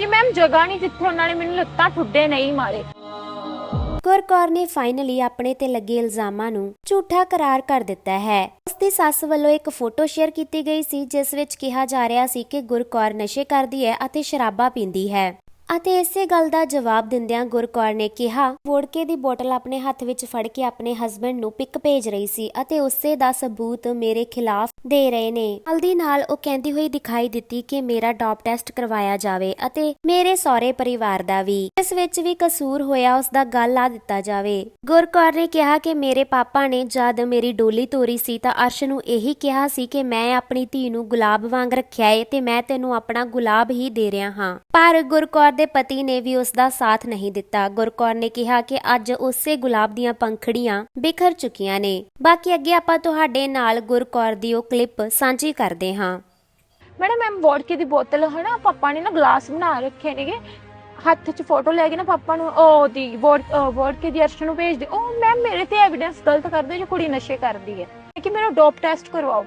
ਜੀ ਮੈਮ ਜਗ੍ਹਾ ਨਹੀਂ ਜਿੱਥੇ ਉਹਨਾਂ ਨੇ ਮੈਨੂੰ ਲੱਤਾਂ ਠੁੱਡੇ ਨਹੀਂ ਮਾਰੇ। ਗੁਰ ਕੌਰ ਨੇ ਫਾਈਨਲੀ ਆਪਣੇ ਤੇ ਲੱਗੇ ਇਲਜ਼ਾਮਾਂ ਨੂੰ ਝੂਠਾ ਕਰਾਰ ਕਰ ਦਿੱਤਾ ਹੈ। ਉਸ ਦੀ ਸੱਸ ਵੱਲੋਂ ਇੱਕ ਫੋਟੋ ਸ਼ੇਅਰ ਕੀਤੀ ਗਈ ਸੀ, ਜਿਸ ਵਿੱਚ ਕਿਹਾ ਜਾ ਰਿਹਾ ਸੀ ਕਿ ਗੁਰ ਕੌਰ ਨਸ਼ੇ ਕਰਦੀ ਹੈ ਅਤੇ ਸ਼ਰਾਬਾਂ ਪੀਂਦੀ ਹੈ। ਅਤੇ ਇਸੇ ਗੱਲ ਦਾ ਜਵਾਬ ਦਿੰਦਿਆਂ ਗੁਰ ਕੌਰ ਨੇ ਕਿਹਾ, ਵੋਡਕੇ ਦੀ ਬੋਤਲ ਆਪਣੇ ਹੱਥ ਵਿੱਚ ਫੜ ਕੇ ਆਪਣੇ ਹਸਬੰਡ ਨੂੰ ਪਿਕ ਭੇਜ ਰਹੀ ਸੀ ਅਤੇ ਉਸੇ ਦਾ ਸਬੂਤ ਮੇਰੇ ਖਿਲਾਫ ਦੇ ਰਹੇ ਨੇ। ਹਲਦੀ ਨਾਲ ਉਹ ਕਹਿੰਦੀ ਹੋਈ ਦਿਖਾਈ ਦਿੱਤੀ ਕਿ ਮੇਰਾ ਡੌਪ ਟੈਸਟ ਕਰਵਾਇਆ ਜਾਵੇ ਅਤੇ ਮੇਰੇ ਸਹੁਰੇ ਪਰਿਵਾਰ ਦਾ ਵੀ। ਇਸ ਵਿੱਚ ਵੀ ਕਸੂਰ ਹੋਇਆ ਉਸ ਦਾ ਗੱਲ ਲਾ ਦਿੱਤਾ ਜਾਵੇ। ਗੁਰਕੌਰ ਨੇ ਕਿਹਾ ਕਿ ਮੇਰੇ ਪਾਪਾ ਨੇ ਜਦ ਮੇਰੀ ਡੋਲੀ ਤੋਰੀ ਸੀ ਤਾਂ ਅਰਸ਼ ਨੂੰ ਇਹੀ ਕਿਹਾ ਸੀ ਕਿ ਮੈਂ ਆਪਣੀ ਧੀ ਨੂੰ ਗੁਲਾਬ ਵਾਂਗ ਰੱਖਿਆ ਏ ਤੇ ਮੈਂ ਤੈਨੂੰ ਆਪਣਾ ਗੁਲਾਬ ਹੀ ਦੇ ਰਿਹਾ ਹਾਂ। ਪਰ ਗੁਰਕੌਰ ਦੇ ਪਤੀ ਨੇ ਵੀ ਉਸ ਦਾ ਸਾਥ ਨਹੀਂ ਦਿੱਤਾ। ਗੁਰਕੌਰ ਨੇ ਕਿਹਾ ਕਿ ਅੱਜ ਉਸੇ ਗੁਲਾਬ ਦੀਆਂ ਪੰਖੜੀਆਂ ਬਿਖਰ ਚੁੱਕੀਆਂ ਨੇ। ਬਾਕੀ ਅੱਗੇ ਆਪਾਂ ਤੁਹਾਡੇ ਨਾਲ ਗੁਰਕੌਰ ਦੀ ਉਹ ਕਲਿੱਪ ਸਾਂਝੀ ਕਰਦੇ ਹਾਂ। ਮੈਡਮ ਮੈਮ ਵੋਡਕੇ ਦੀ ਬੋਤਲ, ਹਨਾ? ਪਾਪਾ ਨੇ ਨਾ ਗਲਾਸ ਬਣਾ ਰੱਖੇ ਨੇਗੇ। ਹੱਥ 'ਚ ਫੋਟੋ ਲੈ ਕੇ ਨਾ ਪਾਪਾ ਨੂੰ ਉਹ ਦੀ ਵੋਡਕੇ ਦੀ ਅਰਸ਼ ਨੂੰ ਭੇਜ ਦੇ। ਉਹ ਮੈਮ, ਮੇਰੇ ਤੇ ਐਵੀਡੈਂਸ ਗਲਤ ਕਰਦੇ ਜੋ ਕੁੜੀ ਨਸ਼ੇ ਕਰਦੀ ਹੈ। ਕਿ ਮੇਰਾ ਡੋਪ ਟੈਸਟ ਕਰਵਾਓ।